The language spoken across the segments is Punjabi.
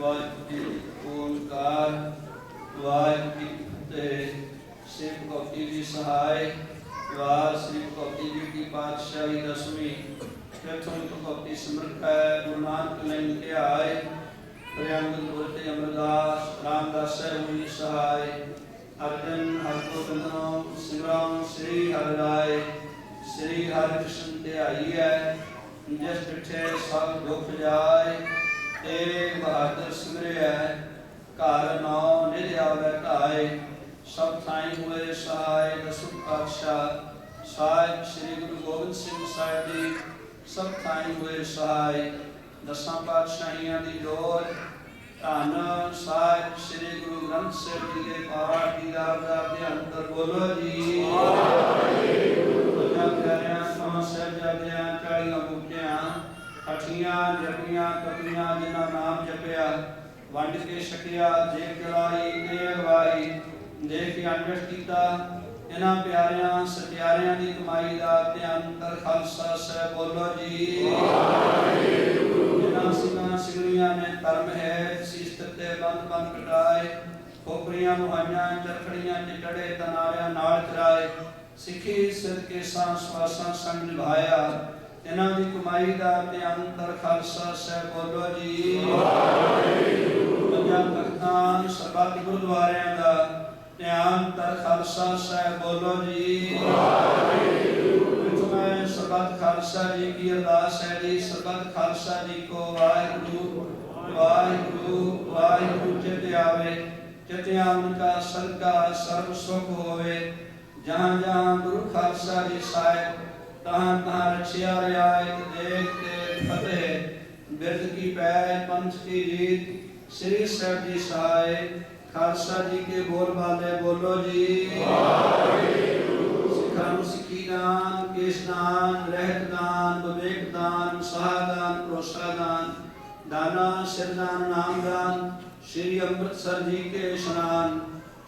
ਵਾਹਿਗੁਰੂ ਜੀ ਕਾ ਓੰਕਾਰ ਵਾਹਿਗੁਰੂ ਜੀ ਕੀ ਕੋਟੀ ਦੀ ਸਹਾਇ ਵਾਹ ਸ੍ਰੀ ਕੋਟੀ ਜੀ ਕੀ ਪਾਤਸ਼ਾਹੀ ਦਸਵੀਂ। ਪ੍ਰਥਮ ਕੋਟੀ ਸਮਰਥ ਹੈ, ਗੁਰੂ ਨਾਨਕ ਲੈਣ ਕੇ ਆਏ। ਪ੍ਰਿਯੰਗ ਗੁਰਤੇ ਅਮਰਦਾਸ, ਰਾਮਦਾਸ ਸਾਹਿਬ ਜੀ ਸਹਾਇ। ਅਰਜਨ ਹਰਗੋਬਿੰਦੋ ਸਿਮਰਨ ਸ੍ਰੀ ਹਰਿ ਰਾਏ। ਸ੍ਰੀ ਹਰਿ ਕ੍ਰਿਸ਼ਨ ਤੇ ਹੈ, ਜਿਸ ਡਿਠੇ ਸਭ ਦੁੱਖ ਜਾਏ। ਤੇ ਬਹਾਦਰ ਸਿਮਰਿਆ ਘਰ ਨੌ ਨਿਧ ਆਵੇ ਧਾਏ, ਸਭ ਥਾਈ ਹੋਏ ਸਹਾਇ ਦਸੁ ਪਾਤਸ਼ਾਹ। ਸਾਹਿਬ ਸ੍ਰੀ ਗੁਰੂ ਗੋਬਿੰਦ ਸਿੰਘ ਸਾਹਿਬ ਜੀ, ਸਭ ਥਾਈ ਹੋਏ ਸਹਾਇ ਦਸਾਂ ਪਾਤਸ਼ਾਹੀਆਂ ਦੀ ਜੋਤ ਧੰਨ ਸਾਹਿਬ ਸ੍ਰੀ ਗੁਰੂ ਗ੍ਰੰਥ ਸਾਹਿਬ ਜੀ ਦੇ ਪਾਠ ਦੀ ਦਾ ਅੰਦਰ ਬੋਲੋ ਜੀ। ਪੰਜਾਂ ਜਪੀਆਂ ਕਪੀਆਂ ਜਿਨ੍ਹਾਂ ਨਾਮ ਜਪਿਆ ਵੰਡ ਕੇ ਛਕਿਆ ਜੇ ਕਿਲਾਈ ਤੇ ਅਗਵਾਈ ਦੇਖ ਕੇ ਅੰਡਸ ਕੀਤਾ ਇਹਨਾਂ ਪਿਆਰਿਆਂ ਸਤਿਆਰਿਆਂ ਦੀ ਕਮਾਈ ਦਾ ਤੇ ਅੰਤਰ ਖਾਲਸਾ ਸਾਹਿਬ ਬੋਲੋ ਜੀ। ਜਿਨ੍ਹਾਂ ਸਿੰਘਾਂ ਸਿੰਘਣੀਆਂ ਨੇ ਧਰਮ ਹੈ ਸੀਸ ਤੇ ਬੰਦ ਬੰਦ ਕਟਾਏ ਖੋਪਰੀਆਂ ਮੁਹਾਈਆਂ ਚਰਖੜੀਆਂ ਚੜੇ ਤਨਾਰਿਆਂ ਨਾਲ ਚਰਾਏ ਸਿੱਖੀ ਸਿਰ ਕੇ ਸਾਂ ਸਵਾਸਾਂ ਸੰਗ ਨਿਭਾਇਆ ਇਹਨਾਂ ਦੀ ਕਮਾਈ ਦਾ ਤੇ ਅੰਤਰ ਖਾਲਸਾ ਸਾਹਿਬ ਬੋਲੋ ਜੀ। ਪੰਜਾਂ ਤਖਤਾਂ ਸਰਬੱਤ ਗੁਰਦੁਆਰਿਆਂ ਦਾ ਧਿਆਨ ਤਰ ਖਾਲਸਾ ਸਾਹਿਬ ਬੋਲੋ ਜੀ। ਮੈਂ ਸਰਬੱਤ ਖਾਲਸਾ ਜੀ ਕੀ ਅਰਦਾਸ ਹੈ ਜੀ। ਸਰਬੱਤ ਖਾਲਸਾ ਜੀ ਕੋ ਵਾਹਿਗੁਰੂ ਵਾਹਿਗੁਰੂ ਵਾਹਿਗੁਰੂ ਚਿਤ ਆਵੇ ਚਿਤ ਆਵਨ ਕਾ ਸਰਕਾ ਸਰਬ ਸੁਖ ਹੋਵੇ। ਜਹਾਂ ਜਹਾਂ ਗੁਰੂ ਖਾਲਸਾ ਜੀ ਸਾਹਿਬ ਤਹਾਂ ਤਹਾਂ ਰਛਿਆ ਰਿਆਇਤ ਦੇਖ ਤੇ ਫਤਿਹ ਬਿਰਧ ਕੀ ਪੈ ਪੰਥ ਕੀ ਜੀਤ ਸ੍ਰੀ ਸਾਹਿਬ ਜੀ ਸਹਾਇ ਖਾਲਸਾ ਜੀ ਕੇ ਬੋਲ ਬਾਲੇ ਬੋਲੋ ਜੀ ਸਿੱਖਾਂ ਨੂੰ ਸਿੱਖੀ ਦਾਨ ਕੇਸ ਦਾਨ ਸਹਾਦਾਨ ਭਰੋਸਾ ਦਾਨ ਦਾਨਾ ਸਿਰਦਾਨ ਨਾਮ ਸ੍ਰੀ ਅੰਮ੍ਰਿਤਸਰ ਜੀ ਕੇ ਇਸ਼ਨਾਨ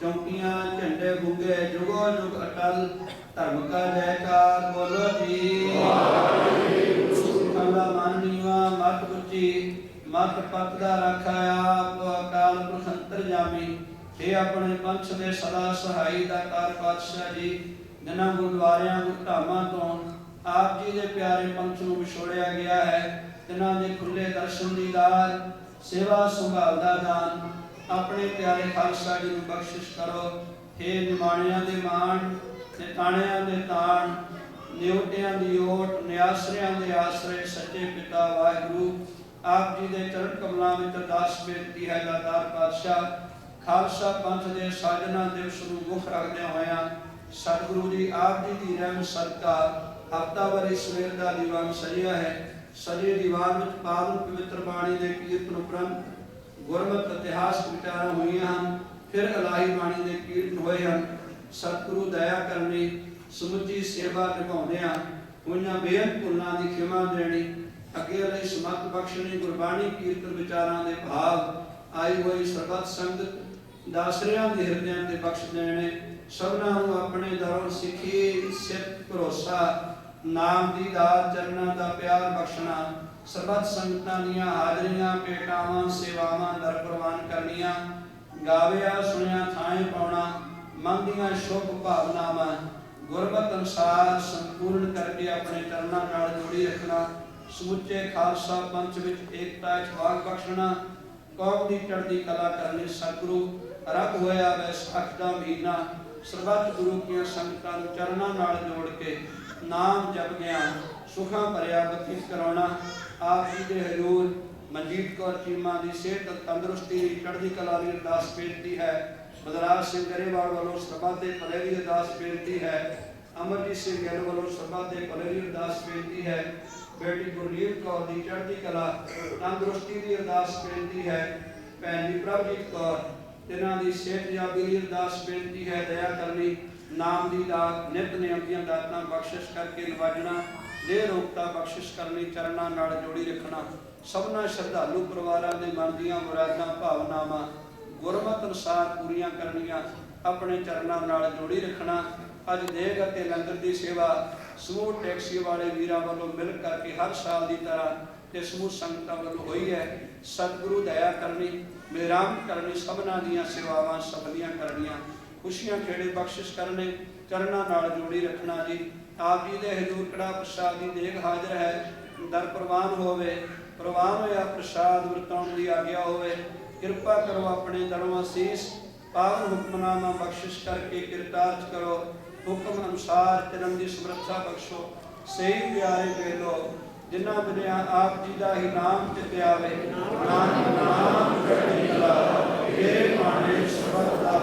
ਚੌਂਕੀਆਂ ਝੰਡੇ ਗੁੰਗੇ ਜੁਗੋ ਜੁਗ ਅਟਲ, ਧਰਮ ਕਾ ਜੈਕਾਰ ਬੋਲੋ ਜੀ। ਸਿੱਖਾਂ ਦਾ ਮਨ ਨੀਵਾ ਮਤ ਉੱਚੀ ਮਤ ਪਤ ਦਾ ਰੱਖਾ ਆਪ ਅਕਾਲ ਪੁਰਖ ਅੰਤਰਜਾਮੀ। ਇਹ ਆਪਣੇ ਪੰਥ ਦੇ ਸਦਾ ਸਹਾਈ ਦਾ ਕਾਰ ਪਾਤਸ਼ਾਹ ਜੀ, ਜਿਨ੍ਹਾਂ ਗੁਰਦੁਆਰਿਆਂ, ਗੁਰਧਾਮਾਂ ਤੋਂ ਆਪ ਜੀ ਦੇ ਪਿਆਰੇ ਪੰਥ ਨੂੰ ਵਿਛੋੜਿਆ ਗਿਆ ਹੈ, ਜਿਨ੍ਹਾਂ ਦੇ ਖੁੱਲੇ ਦਰਸ਼ਨ ਦੀ ਦਾਤ, ਸੇਵਾ ਸੰਭਾਲ ਦਾ ਦਾਨ ਆਪਣੇ ਪਿਆਰੇ ਖਾਲਸਾ ਜੀ ਨੂੰ ਬਖਸ਼ਿਸ਼ ਕਰੋ। हे ਨਿਮਾਣਿਆਂ ਦੇ ਮਾਣ ਤੇ ਤਾਣਿਆਂ ਦੇ ਤਾਣ, ਨਿਉਟਿਆਂ ਦੀ ਓਟ, ਨਿਆਸਰਿਆਂ ਦੇ ਆਸਰੇ, ਸੱਚੇ ਪਿਤਾ ਵਾਹਿਗੁਰੂ, ਆਪ ਜੀ ਦੇ ਚਰਨ ਕਮਲਾਂ ਵਿੱਚ ਅਰਦਾਸ ਬੇਨਤੀ ਹੈ, ਦਾਤਾਰ ਪਾਤਸ਼ਾਹ, ਖਾਲਸਾ ਪੰਥ ਦੇ ਸਾਜਨਾ ਦਿਵਸ ਨੂੰ ਮੁੱਖ ਰੱਖਦਿਆਂ ਹੋਇਆਂ, ਸਤਿਗੁਰੂ ਜੀ, ਆਪ ਜੀ ਦੀ ਰਹਿਮਤ ਸਦਕਾ ਹਫਤਾਵਾਰੀ ਸਵੇਰ ਦਾ ਦੀਵਾਨ ਸਜਿਆ ਹੈ। ਸਜੇ ਦੀਵਾਨ ਵਿੱਚ ਪਾਵਨ ਪਵਿੱਤਰ ਬਾਣੀ ਦੇ ਕੀਰਤਨ ਉਪਰੰਤ ਗੁਰਮਤਿ ਇਤਿਹਾਸ ਵਿਚਾਰਾਂ ਹੋਈਆਂ ਹਨ, ਫਿਰ ਇਲਾਹੀ ਬਾਣੀ ਦੇ ਕੀਰਤਨ ਹੋਏ ਹਨ। ਸਤਿਗੁਰੂ ਦਇਆ ਕਰਨੀ ਸਮੁੱਚੀ ਸੇਵਾ ਨਿਭਾਉਂਦਿਆਂ ਹੋਈਆਂ ਬੇਅੰਤ ਭੁੱਲਾਂ ਦੀ ਖਿਮਾ ਦੇਣੀ, ਅੱਗੇ ਲਈ ਸਮਤ ਬਖਸ਼ਣੀ, ਗੁਰਬਾਣੀ ਕੀਰਤਨ ਵਿਚਾਰਾਂ ਦੇ ਭਾਵ, ਆਈ ਹੋਈ ਸਰਬੱਤ ਸੰਗਤ, ਦਾਸਰਿਆਂ ਦੇ ਹਿਰਦਿਆਂ ਤੇ ਬਖਸ਼ ਦੇਣੇ, ਸਭਨਾਂ ਨੂੰ ਆਪਣੇ ਦਰੋਂ ਸਿੱਖੀ ਸਿੱਧ ਭਰੋਸਾ, ਨਾਮ ਦੀ ਦਾਤ ਚਰਨਾਂ ਦਾ ਪਿਆਰ ਬਖਸ਼ਣਾ ਸਰਬੱਤ ਸੰਗਤਾਂ ਦੀਆਂ ਹਾਜ਼ਰੀਆਂ ਪੇਟਾਵਾਂ ਸੇਵਾਵਾਂ ਦਰ ਪ੍ਰਵਾਨ ਕਰਨੀਆਂ, ਗਾਵਿਆ, ਸੁਣਿਆ ਥਾਂ ਪਾਉਣਾ, ਮਨ ਦੀਆਂ ਸ਼ੁਭ ਭਾਵਨਾਵਾਂ, ਗੁਰਮਤਿ ਅਨੁਸਾਰ ਸੰਪੂਰਨ ਕਰਕੇ ਆਪਣੇ ਚਰਨਾਂ ਨਾਲ ਜੋੜੀ ਰੱਖਣਾ, ਸਮੁੱਚੇ ਖਾਲਸਾ ਪੰਥ ਵਿੱਚ ਏਕਤਾ ਇਤਵਾਕ ਬਖਸ਼ਣਾ, ਕੌਮ ਦੀ ਚੜ੍ਹਦੀ ਕਲਾ ਕਰਨੀ ਸਤਿਗੁਰੂ, ਰੱਬ ਹੋਇਆ ਵੈਸਾਖ ਦਾ ਮਹੀਨਾ, ਸਰਬੱਤ ਗੁਰੂ ਕੀਆਂ ਸੰਗਤਾਂ ਨੂੰ ਚਰਨਾਂ ਨਾਲ ਜੋੜ ਕੇ ਨਾਮ ਜਪ ਗਿਆ। ਸੁਖਾਂ ਭਰਿਆ ਬਤੀਤ ਕਰਾਉਣਾ, ਆਪ ਜੀ ਦੇ ਹਜ਼ੂਰ ਮਨਜੀਤ ਕੌਰ ਚੀਮਾ ਦੀ ਸਿਹਤ ਤੰਦਰੁਸਤੀ ਦੀ ਚੜ੍ਹਦੀ ਕਲਾ ਦੀ ਅਰਦਾਸ ਬੇਨਤੀ ਹੈ। ਬਦਰਾਜ ਸਿੰਘ ਗਰੇਵਾਲ ਵੱਲੋਂ ਸਰਬੱਤ ਦੇ ਭਲੇ ਦੀ ਅਰਦਾਸ ਬੇਨਤੀ ਹੈ। ਅਮਰਜੀਤ ਸਿੰਘ ਗਿੱਲ ਵੱਲੋਂ ਸਰਬੱਤ ਦੇ ਭਲੇ ਦੀ ਅਰਦਾਸ ਬੇਨਤੀ ਹੈ। ਬੇਟੀ ਗੁਰਲੀਨ ਕੌਰ ਦੀ ਚੜ੍ਹਦੀ ਕਲਾ ਤੰਦਰੁਸਤੀ ਦੀ ਅਰਦਾਸ ਬੇਨਤੀ ਹੈ। ਭੈਣ ਜੀ ਪ੍ਰਭਜੀਤ ਕੌਰ ਜਿਨ੍ਹਾਂ ਦੀ ਸਿਹਤ ਜਾਬੀ ਦੀ ਅਰਦਾਸ ਬੇਨਤੀ ਹੈ। ਦਇਆ ਕਰਨੀ, ਨਾਮ ਦੀ ਦਾਤ, ਨਿਤ ਨਿਯਮ ਦੀਆਂ ਦਾਤਾਂ ਬਖਸ਼ਿਸ਼ ਕਰਕੇ ਨਿਵਾਜਣਾ ਦੇ ਰੋਗਤਾ ਬਖਸ਼ਿਸ਼ ਕਰਨੀ, ਚਰਨਾਂ ਨਾਲ ਜੋੜੀ ਰੱਖਣਾ, ਸਭਨਾ ਸ਼ਰਧਾਲੂ ਪਰਿਵਾਰਾਂ ਦੇ ਮਨ ਦੀਆਂ ਮੁਰਾਦਾਂ, ਭਾਵਨਾਵਾਂ, ਗੁਰਮਤਿ ਅਨੁਸਾਰ ਪੂਰੀਆਂ ਕਰਨੀਆਂ, ਆਪਣੇ ਚਰਨਾਂ ਨਾਲ ਜੋੜੀ ਰੱਖਣਾ। ਅੱਜ ਦੇਗ ਅਤੇ ਲੰਗਰ ਦੀ ਸੇਵਾ ਸਮੂਹ ਟੈਕਸੀ ਵਾਲੇ ਵੀਰਾਂ ਵੱਲੋਂ ਮਿਲ ਕਰਕੇ ਹਰ ਸਾਲ ਦੀ ਤਰ੍ਹਾਂ ਤੇ ਸਮੂਹ ਸੰਗਤਾਂ ਵੱਲੋਂ ਹੋਈ ਹੈ। ਸਤਿਗੁਰੂ ਦਇਆ ਕਰਨੀ ਮੇਰਾਮ ਕਰਨੀ, ਸਭਨਾਂ ਦੀਆਂ ਸੇਵਾਵਾਂ ਸਭਲੀਆਂ ਕਰਨੀਆਂ। ਖੁਸ਼ੀਆਂ ਖੇੜੇ ਬਖਸ਼ਿਸ਼ ਕਰਨੇ, ਚਰਨਾਂ ਨਾਲ ਜੋੜੀ ਰੱਖਣਾ ਜੀ। ਆਪ ਜੀ ਦੇ ਹਜ਼ੂਰ ਕੜਾ ਪ੍ਰਸਾਦ ਦੀ ਦੇਗ ਹਾਜ਼ਰ ਹੈ। ਦਰ ਪ੍ਰਵਾਨ ਹੋਵੇ, ਪ੍ਰਵਾਨ ਹੋਇਆ ਪ੍ਰਸਾਦ ਵਰਤਾਉਣ ਦੀ ਆਗਿਆ ਹੋਵੇ, ਕਿਰਪਾ ਕਰੋ ਆਪਣੇ ਦਰੋਂ ਅਸੀਸ ਪਾਵਨ ਹੁਕਮਨਾਮਾ ਬਖਸ਼ਿਸ਼ ਕਰਕੇ ਕਿਰਤਾਰਥ ਕਰੋ। ਹੁਕਮ ਅਨੁਸਾਰ ਤਿਰੰ ਦੀ ਸਮਰੱਥਾ ਬਖਸ਼ੋ। ਸਹੀ ਪਿਆਰੇ ਵੇਲੋ, ਜਿਨ੍ਹਾਂ ਬਿਨਿਆ ਆਪ ਜੀ ਦਾ ਹੀ ਨਾਮ ਚਿਤ ਆਵੇ ਨਾਮ ਨਾਮ ਚੜ੍ਹਦੀ ਕਲਾ ਇਹ ਮਾਣੇ ਸਬਦ ਦਾ